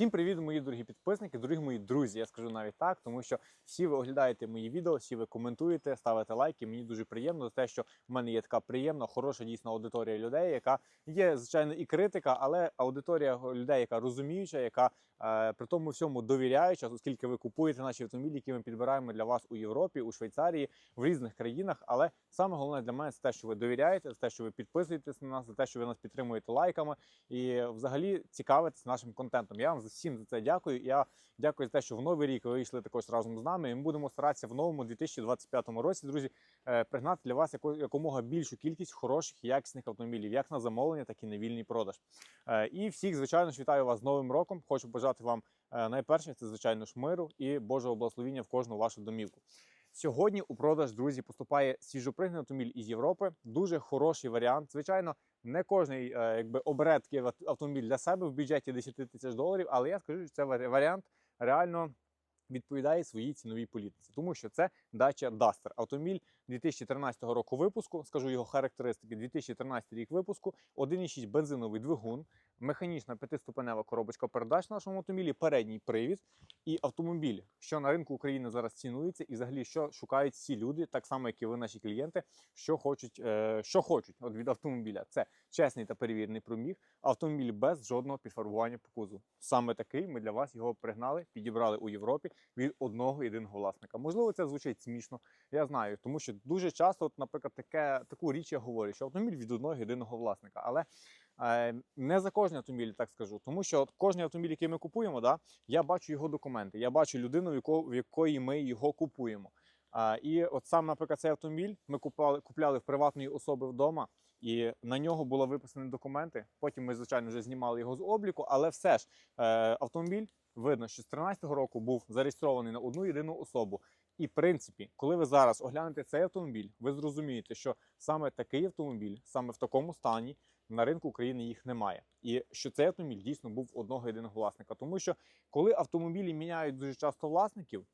Всім привіт, мої дорогі підписники, дорогі мої друзі. Я скажу навіть так, тому що всі ви оглядаєте мої відео, всі ви коментуєте, ставите лайки. Мені дуже приємно за те, що в мене є така приємна, хороша дійсно аудиторія людей, яка є звичайно і критика, але аудиторія людей, яка розуміюча, яка е, при тому всьому довіряюча, оскільки ви купуєте наші автомобілі, які ми підбираємо для вас у Європі, у Швейцарії, в різних країнах. Але саме головне для мене це те, що ви довіряєте, це те, що ви підписуєтесь на нас, за те, що ви нас підтримуєте лайками і взагалі цікавитесь нашим контентом. Я вам всім за це дякую. Я дякую за те, що в новий рік ви вийшли також разом з нами. І ми будемо старатися в новому 2025 році, друзі, е, пригнати для вас яко- якомога більшу кількість хороших якісних автомобілів, як на замовлення, так і на вільний продаж. Е, І всіх, звичайно ж, вітаю вас з Новим роком. Хочу бажати вам е, найперше, це звичайно ж миру і Божого благословіння в кожну вашу домівку. Сьогодні у продаж, друзі, поступає свіжопригнаний автомобіль із Європи. Дуже хороший варіант. Звичайно, не е, якби обере такий автомобіль для себе в бюджеті 10 тисяч доларів, але я скажу, що це варіант реально відповідає своїй ціновій політиці, тому що це Dacia Duster. Автомобіль 2013 року випуску. Скажу його характеристики. 2013 рік випуску, 1,6 бензиновий двигун, механічна п'ятиступенева коробочка передач в нашому автомобілі, передній привід і автомобіль, що на ринку України зараз цінується, і взагалі що шукають всі люди, так само як і ви, наші клієнти, що хочуть, е, що хочуть от від автомобіля. Це чесний та перевірений проміг, автомобіль без жодного підфарбування по кузову. Саме такий ми для вас його пригнали, підібрали у Європі від одного єдиного власника. Можливо, це звучить смішно. Я знаю, тому що дуже часто, от, наприклад, таке таку річ я говорю, що автомобіль від одного єдиного власника, але не за кожний автомобіль, так скажу. Тому що кожний автомобіль, який ми купуємо, да, я бачу його документи, я бачу людину, в, яко, в якої ми його купуємо. А, і от сам, наприклад, цей автомобіль ми купували, купляли в приватної особи вдома, і на нього були виписані документи. Потім ми, звичайно, вже знімали його з обліку, але все ж е, автомобіль видно, що з 13-го року був зареєстрований на одну єдину особу. І в принципі, коли ви зараз оглянете цей автомобіль, ви зрозумієте, що саме такий автомобіль, саме в такому стані, на ринку України їх немає. І що цей автомобіль дійсно був одного єдиного власника. Тому що коли автомобілі міняють дуже часто власників.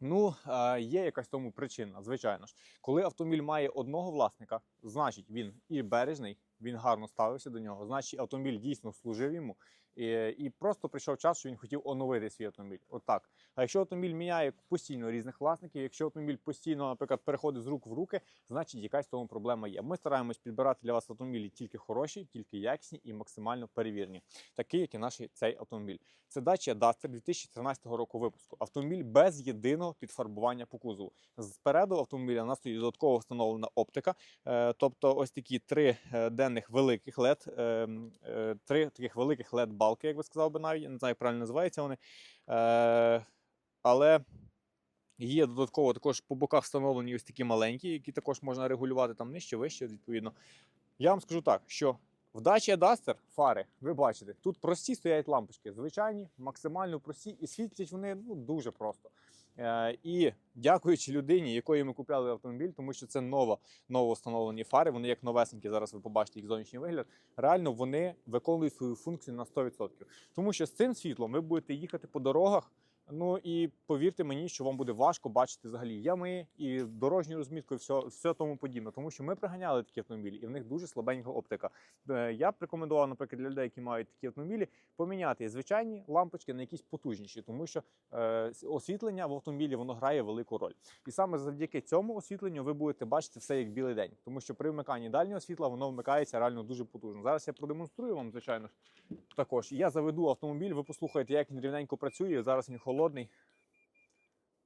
Ну, е, є якась тому причина, звичайно ж. Коли автомобіль має одного власника, значить він і бережний, він гарно ставився до нього, значить автомобіль дійсно служив йому. І, і просто прийшов час, що він хотів оновити свій автомобіль. Отак. А якщо автомобіль міняє постійно різних власників, якщо автомобіль постійно, наприклад, переходить з рук в руки, значить якась в тому проблема є. Ми стараємось підбирати для вас автомобілі тільки хороші, тільки якісні і максимально перевірені, такий, як і наш цей автомобіль. Це Dacia Duster 2013 року випуску. Автомобіль без єдиного підфарбування по кузову. Спереду автомобіля у нас стоїть додатково встановлена оптика, е, тобто ось такі три е, денних великих LED, е, е, три таких великих LED балки, як би сказав би навіть, не знаю, як правильно називаються вони. Е, але є додатково також по боках встановлені ось такі маленькі, які також можна регулювати там нижче, вище, відповідно. Я вам скажу так, що в Dacia Duster фари, ви бачите, тут прості стоять лампочки, звичайні, максимально прості, і світять вони ну, дуже просто. Е, і дякуючи людині, якої ми купляли автомобіль, тому що це ново, ново встановлені фари, вони як новесенькі, зараз ви побачите їх зовнішній вигляд. Реально вони виконують свою функцію на 100%. Тому що з цим світлом ви будете їхати по дорогах. Ну і повірте мені, що вам буде важко бачити взагалі ями і дорожню розмітку, і все, все тому подібне. Тому що ми приганяли такі автомобілі, і в них дуже слабенька оптика. Е, Я б рекомендував, наприклад, для людей, які мають такі автомобілі, поміняти звичайні лампочки на якісь потужніші, тому що е, освітлення в автомобілі воно грає велику роль. І саме завдяки цьому освітленню ви будете бачити все як білий день, тому що при вмиканні дальнього світла воно вмикається реально дуже потужно. Зараз я продемонструю вам, звичайно також. Я заведу автомобіль, ви послухаєте, як він рівненько працює. Зараз він холодний.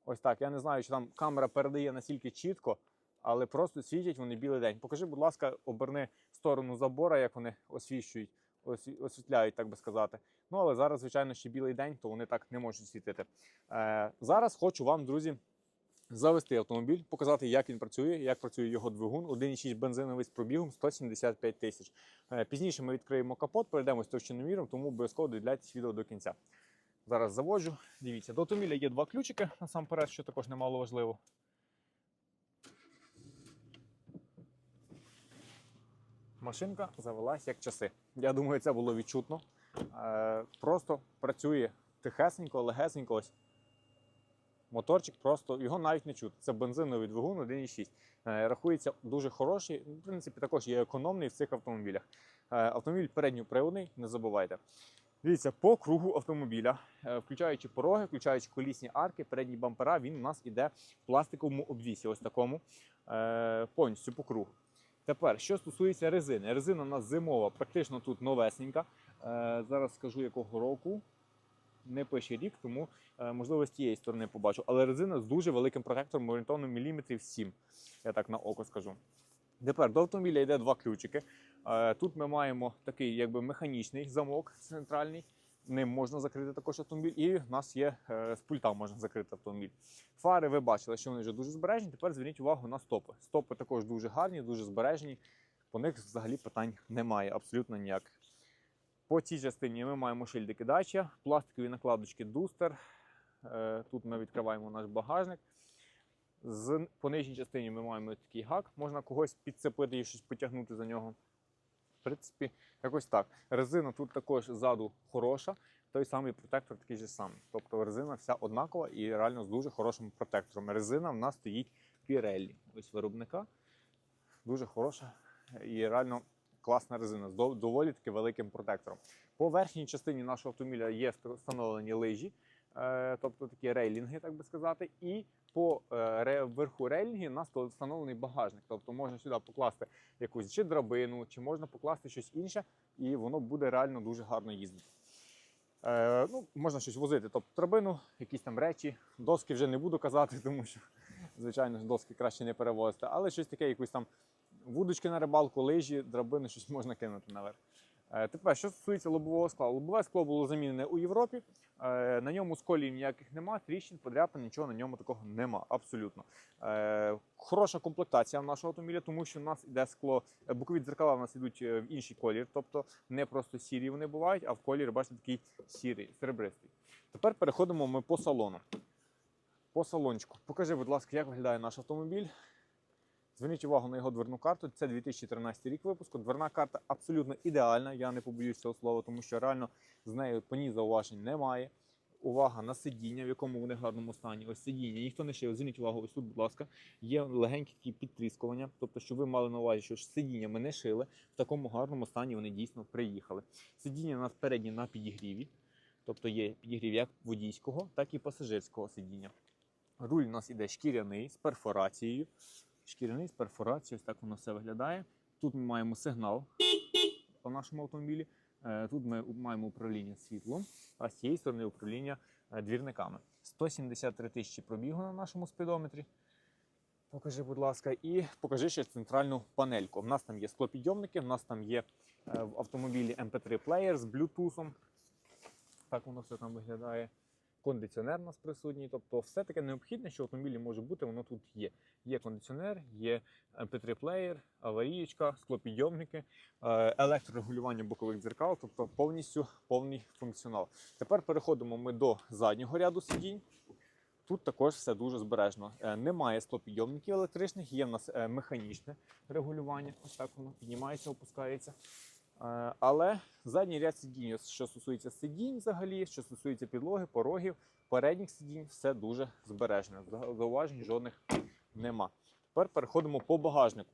Ось так. Я не знаю, чи там камера передає настільки чітко, але просто світять вони білий день. Покажи, будь ласка, оберни сторону забора, як вони освіщують, освітляють, так би сказати. Ну, але зараз, звичайно, ще білий день, то вони так не можуть світити. Е, зараз хочу вам, друзі, завести автомобіль, показати, як він працює, як працює його двигун. 1,6 бензиновий з пробігом 175 тисяч. Е, Пізніше ми відкриємо капот, перейдемо з товщиноміром, тому обов'язково дивляйтесь відео до кінця. Зараз заводжу. Дивіться, до автомобіля є два ключики насамперед, що також немало важливо. Машинка завелась як часи. Я думаю, це було відчутно. Е, Просто працює тихесенько, легесенько. Ось. Моторчик просто його навіть не чути. Це бензиновий двигун 1,6. Е, Рахується дуже хороший. В принципі, також є економний в цих автомобілях. Е, Автомобіль передньоприводний, не забувайте. Дивіться, по кругу автомобіля, е, включаючи пороги, включаючи колісні арки, передні бампера, він у нас іде в пластиковому обвісі, ось такому, е, повністю по кругу. Тепер, що стосується резини, резина у нас зимова, практично тут новесенька. Е, Зараз скажу якого року. Не пише рік, тому можливо з тієї сторони побачу. Але резина з дуже великим протектором орієнтовно міліметрів 7, я так на око скажу. Тепер до автомобіля йде два ключики. Е, Тут ми маємо такий якби механічний замок центральний. Ним можна закрити також автомобіль, і в нас є е, з пульта можна закрити автомобіль. Фари ви бачили, що вони вже дуже збережені. Тепер зверніть увагу на стопи. Стопи також дуже гарні, дуже збережені. По них взагалі питань немає, абсолютно ніяких. По цій частині ми маємо шильдики дача, пластикові накладочки Дустер. Е, Тут ми відкриваємо наш багажник. З по нижній частині ми маємо такий гак, можна когось підцепити і щось потягнути за нього. В принципі, якось так. Резина тут також ззаду хороша, той самий протектор такий же самий. Тобто резина вся однакова і реально з дуже хорошим протектором. Резина в нас стоїть Pirelli, ось виробника. Дуже хороша і реально класна резина з доволі таки великим протектором. По верхній частині нашого автомобіля є встановлені лижі, е, тобто такі рейлінги, так би сказати. І по е, верху рейлінги у нас встановлений багажник. Тобто можна сюди покласти якусь чи драбину, чи можна покласти щось інше, і воно буде реально дуже гарно їздити. Е, ну, можна щось возити, тобто драбину, якісь там речі, доски вже не буду казати, тому що, звичайно, доски краще не перевозити, але щось таке, якусь там вудочки на рибалку, лижі, драбини, щось можна кинути наверх. Е, Тепер, що стосується лобового скла, лобове скло було замінене у Європі. Е, На ньому сколів ніяких нема, тріщин, подряпин, нічого на ньому такого нема. Абсолютно. Е, Хороша комплектація в нашого автомобіля, тому що в нас іде скло, бокові дзеркала в нас йдуть в інший колір, тобто не просто сірі вони бувають, а в колір, бачите, такий сірий, серебристий. Тепер переходимо ми по салону. По салончику. Покажи, будь ласка, як виглядає наш автомобіль. Зверніть увагу на його дверну карту. Це 2013 рік випуску. Дверна карта абсолютно ідеальна. Я не побоюсь цього слова, тому що реально з нею по ній зауважень немає. Увага на сидіння, в якому вони гарному стані. Ось сидіння. Ніхто не шив. Зверніть увагу, ось тут, будь ласка, є легенькі такі підтріскування. Тобто, щоб ви мали на увазі, що сидіння ми не шили. В такому гарному стані вони дійсно приїхали. Сидіння у нас передні на підігріві. Тобто є підігрів як водійського, так і пасажирського сидіння. Руль у нас іде шкіряний з перфорацією. Шкіряний з ось так воно все виглядає. Тут ми маємо сигнал по нашому автомобілі. Е, Тут ми маємо управління світлом, а з цієї сторони управління е, двірниками. 173 тисячі пробігу на нашому спідометрі. Покажи, будь ласка, і покажи ще центральну панельку. У нас там є склопідйомники, в нас там є е, в автомобілі MP3 плеєр з Bluetooth. Так воно все там виглядає. Кондиціонер у нас присутній. Тобто, все таке необхідне, що в автомобілі може бути, воно тут є. Є кондиціонер, є MP3 плеєр, аварієчка, склопідйомники, е, електрорегулювання бокових дзеркал, тобто повністю повний функціонал. Тепер переходимо ми до заднього ряду сидінь. Тут також все дуже збережно. Е, Немає склопідйомників електричних, є в нас е, механічне регулювання. Ось так воно піднімається, опускається. Е, Але задній ряд сидінь, що стосується сидінь взагалі, що стосується підлоги, порогів, передніх сидінь, все дуже збережено. Зауважень жодних нема. Тепер переходимо по багажнику.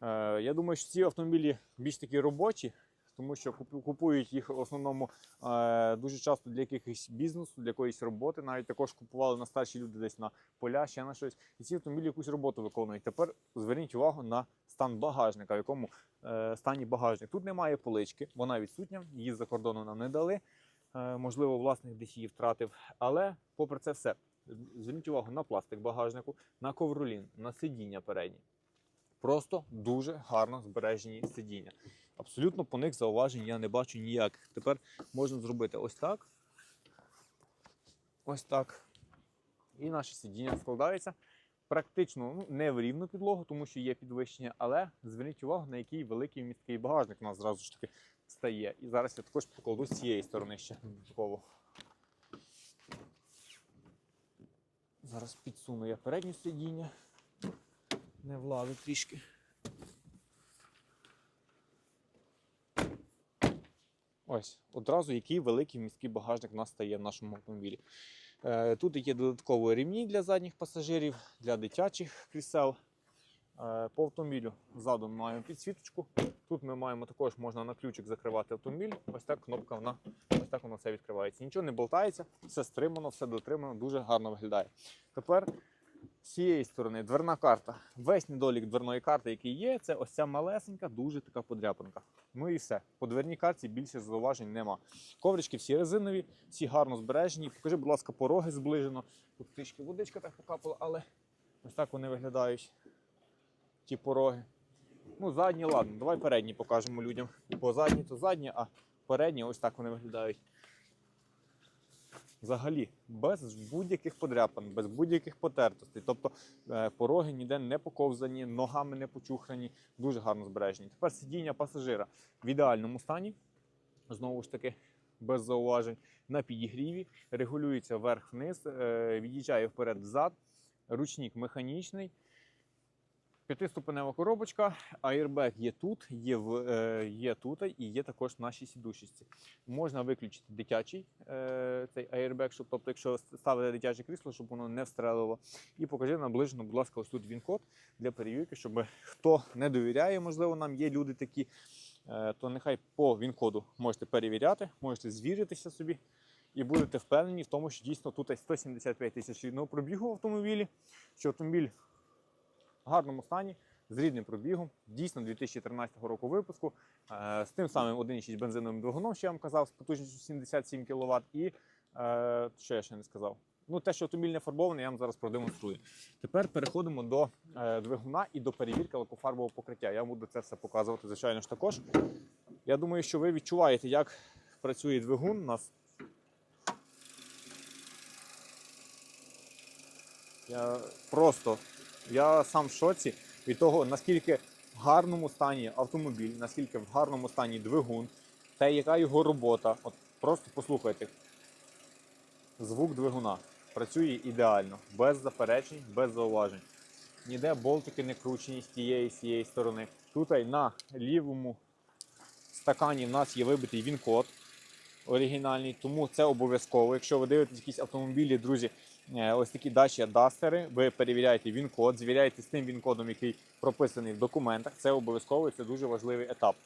Е, Я думаю, що ці автомобілі більш такі робочі, тому що купують їх в основному е, дуже часто для якихось бізнесу, для якоїсь роботи. Навіть також купували на старші люди десь на поля, ще на щось. І ці автомобілі якусь роботу виконують. Тепер зверніть увагу на стан багажника, в якому е, стані багажник. Тут немає полички, вона відсутня, її з-за кордону нам не дали. Е, можливо, власник десь її втратив. Але, попри це все, зверніть увагу на пластик багажнику, на ковролін, на сидіння передні. Просто дуже гарно збережені сидіння. Абсолютно по них зауважень я не бачу ніяких. Тепер можна зробити ось так. Ось так. І наше сидіння складається практично ну, не в рівну підлогу, тому що є підвищення, але зверніть увагу, на який великий місткий багажник у нас зразу ж таки стає. І зараз я також покладу з цієї сторони ще додатково. Зараз підсуну я переднє сидіння. Не влади трішки. Ось, одразу який великий міський багажник у нас стає в нашому автомобілі. Е, Тут є додаткові ремні для задніх пасажирів, для дитячих крісел. Е, По автомобілю ззаду ми маємо підсвіточку. Тут ми маємо також можна на ключик закривати автомобіль. Ось так кнопка вона ось так воно все відкривається. Нічого не болтається, все стримано, все дотримано, дуже гарно виглядає. Тепер з цієї сторони дверна карта. Весь недолік дверної карти, який є, це ось ця малесенька, дуже така подряпинка. Ну і все. По дверній карті більше зауважень нема. Коврички всі резинові, всі гарно збережені. Покажи, будь ласка, пороги зближено. Тут трішки водичка так покапала, але ось так вони виглядають. Ті пороги. Ну, задні, ладно, давай передні покажемо людям. Бо задні то задні, а передні ось так вони виглядають. Взагалі, без будь-яких подряпин, без будь-яких потертостей. Тобто е, пороги ніде не поковзані, ногами не почухрані, дуже гарно збережені. Тепер сидіння пасажира в ідеальному стані. Знову ж таки, без зауважень. На підігріві, регулюється вверх-вниз, е, від'їжджає вперед-взад, ручник механічний. П'ятиступенева коробочка, аербек є тут, є, е, є тут і є також в нашій сідушечці. Можна виключити дитячий е, цей аербек, щоб, тобто, якщо ставити дитяче крісло, щоб воно не встрелило. І покажи наближено, будь ласка, ось тут він код для перевірки, щоб хто не довіряє, можливо, нам є люди такі, е, то нехай по він-коду можете перевіряти, можете звіритися собі. І будете впевнені в тому, що дійсно тут 175 тисяч рідного пробігу в автомобілі, що автомобіль гарному стані, з рідним пробігом, дійсно 2013 року випуску, е, з тим самим 1,6 бензиновим двигуном, що я вам казав, з потужністю 77 кВт. І е, що я ще не сказав? Ну, те, що автомобіль не фарбований, я вам зараз продемонструю. Тепер переходимо до е, двигуна і до перевірки лакофарбового покриття. Я буду це все показувати, звичайно ж також. Я думаю, що ви відчуваєте, як працює двигун у нас. Я просто я сам в шоці від того, наскільки в гарному стані автомобіль, наскільки в гарному стані двигун, та яка його робота. От просто послухайте. Звук двигуна працює ідеально, без заперечень, без зауважень. Ніде болтики не кручені з тієї з цієї сторони. Тут на лівому стакані в нас є вибитий він-код оригінальний, тому це обов'язково. Якщо ви дивитесь якісь автомобілі, друзі, ось такі Dacia Duster, ви перевіряєте він-код, звіряєте з тим він-кодом, який прописаний в документах. Це обов'язково, це дуже важливий етап.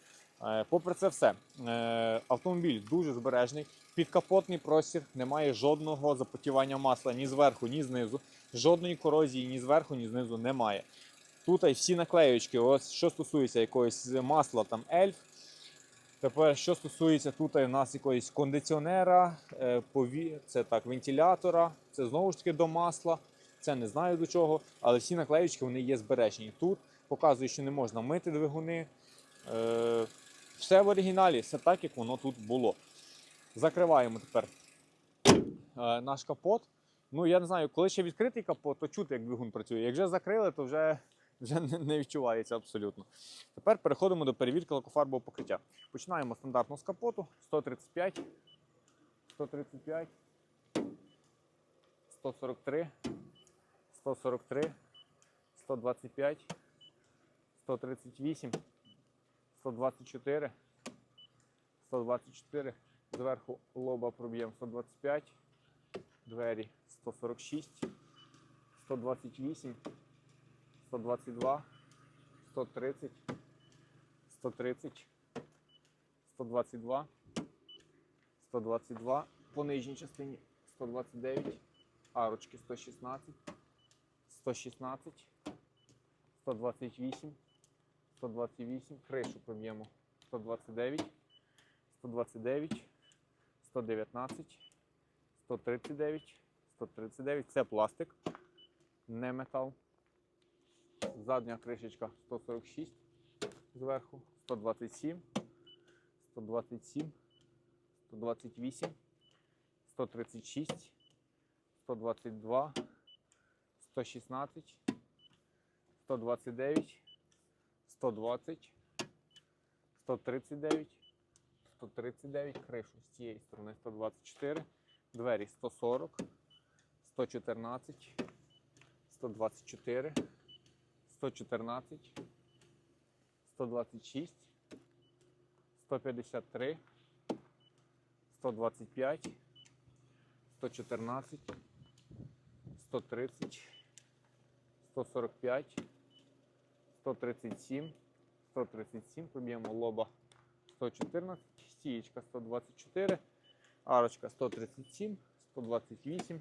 Е, Попри це все, е, автомобіль дуже збережний, підкапотний простір, немає жодного запотівання масла ні зверху, ні знизу, жодної корозії ні зверху, ні знизу немає. Тут всі наклеючки, ось що стосується якогось масла, там ельф. Тепер, що стосується тут у нас якогось кондиціонера, е, пові... це так, вентилятора, це знову ж таки до масла, це не знаю до чого, але всі наклеючки вони є збережені. Тут показує, що не можна мити двигуни. Е, Все в оригіналі, все так, як воно тут було. Закриваємо тепер е, наш капот. Ну, я не знаю, коли ще відкритий капот, то чути, як двигун працює. Як вже закрили, то вже, вже не, відчувається абсолютно. Тепер переходимо до перевірки лакофарбового покриття. Починаємо стандартно з капоту 135, 135, 143, 143, 125, 138, 124, 124, зверху лоба проб'ємо 125, двері 146, 128, 122, 130, 130, 122, 122, по нижній частині 129, арочки 116, 116, 128, 128, кришу проб'ємо. 129, 129, 119, 139, 139, це пластик, не метал. Задня кришечка 146 зверху, 127, 127, 128, 136, 122, 116, 129, 120, 139, 139, кришу з цієї сторони 124, двері 140, 114, 124, 114, 126, 153, 125, 114, 130, 145, 137, 137, проб'ємо лоба 114, стієчка 124, арочка 137, 128,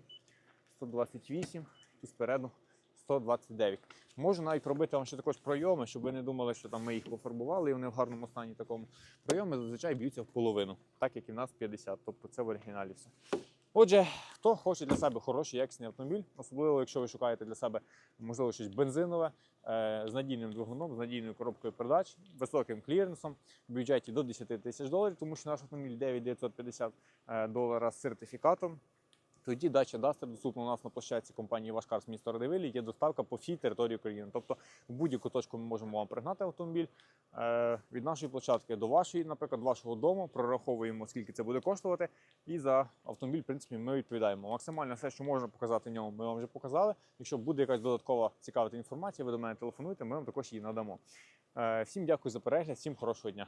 128 і спереду 129. Можу навіть робити вам ще також пройоми, щоб ви не думали, що там ми їх пофарбували і вони в гарному стані такому. Пройоми зазвичай б'ються в половину, так як і в нас 50, тобто це в оригіналі все. Отже, хто хоче для себе хороший якісний автомобіль, особливо якщо ви шукаєте для себе можливо щось бензинове е, з надійним двигуном, з надійною коробкою передач, високим кліренсом, в бюджеті до 10 тисяч доларів, тому що наш автомобіль 9950 е, долара з сертифікатом. Тоді дача Дастер доступна у нас на площадці компанії Вашкар з міста Радивилі. Є доставка по всій території України. Тобто в будь-яку точку ми можемо вам пригнати автомобіль е, від нашої площадки до вашої, наприклад, вашого дому. Прораховуємо, скільки це буде коштувати. І за автомобіль, в принципі, ми відповідаємо. Максимально все, що можна показати в ньому, ми вам вже показали. Якщо буде якась додаткова цікава інформація, ви до мене телефонуйте, ми вам також її надамо. Е, всім дякую за перегляд, всім хорошого дня.